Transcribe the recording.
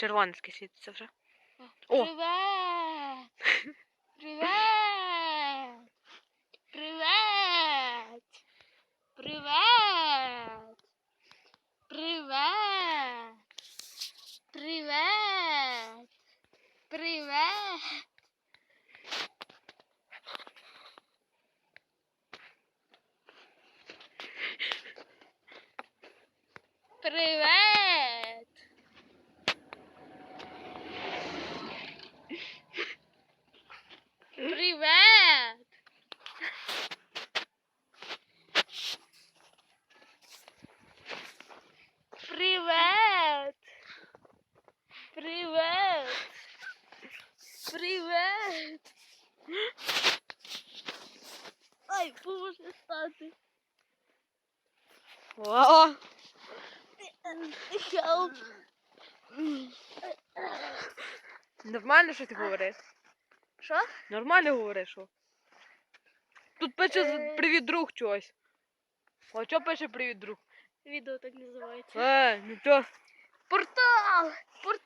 Червоненьке світиться вже. О. Привет! Привет! Привет! Привет! Привет! Привет! Привет! Привет! Привет! Привет! Ай, поможе стати. О! Help. Нормально, що ти говориш? Що? Нормально говориш, що? Тут пише Е. привіт друг чогось. А що пише привіт друг? Відео так називається. Е, ну то. Портал!